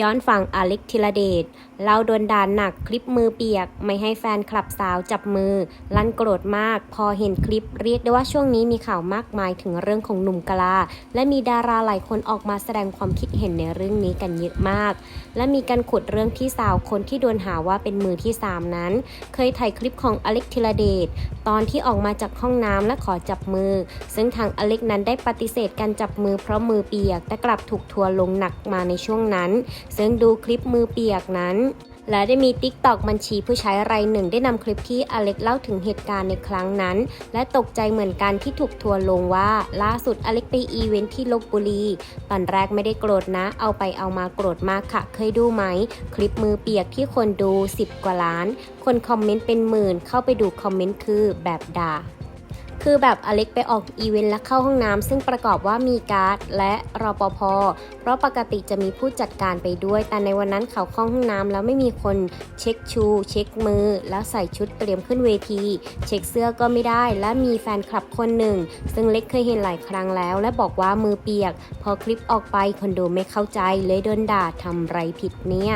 ย้อนฟังอเล็กธีรเดชเล่าโดนด่านหนักคลิปมือเปียก ไม่ให้แฟนคลับสาวจับมือ ลั่นโกรธมาก พอเห็นคลิปเรียกได้ว่าช่วงนี้มีข่าวมากมายถึงเรื่องของหนุ่มกะลา และมีดาราหลายคนออกมาแสดงความคิดเห็นในเรื่องนี้กันเยอะมาก และมีการขุดเรื่องที่สาวคนที่โดนหาว่าเป็นมือที่สามนั้น เคยถ่ายคลิปของอเล็กธีรเดชตอนที่ออกมาจากห้องน้ำและขอจับมือ ซึ่งทางอเล็กนั้นได้ปฏิเสธการจับมือเพราะมือเปียกแต่กลับถูกทัวลงหนักมาในช่วงนั้นซึ่งดูคลิปมือเปียกนั้น และได้มี t ิ k t o k บัญชีผู้ใช้รายหนึ่งได้นำคลิปที่อเล็กเล่าถึงเหตุการณ์ในครั้งนั้น และตกใจเหมือนกันที่ถูกทัวร์ลงว่า ล่าสุดอเล็กไปอีเวนท์ที่ลบบุรี ตอนแรกไม่ได้โกรธนะ เอาไปเอามาโกรธมากค่ะ เคยดูไหม คลิปมือเปียกที่คนดู 10 กว่าล้าน คนคอมเมนต์เป็นหมื่นเข้าไปดูคอมเมนต์คือแบบด่า คือแบบอเล็กไปออกอีเวนต์และเข้าห้องน้ำซึ่งประกอบว่ามีการ์ดและรปภ เพราะปกติจะมีผู้จัดการไปด้วย แต่ในวันนั้นเขาเข้าห้องน้ำแล้วไม่มีคนเช็คชู เช็คมือ แล้วใส่ชุดเตรียมขึ้นเวที เช็คเสื้อก็ไม่ได้ และมีแฟนคลับคนหนึ่ง ซึ่งเล็กเคยเห็นหลายครั้งแล้ว และบอกว่ามือเปียก พอคลิปออกไปคนดูไม่เข้าใจเลยโดนด่าทำไรผิดเนี่ย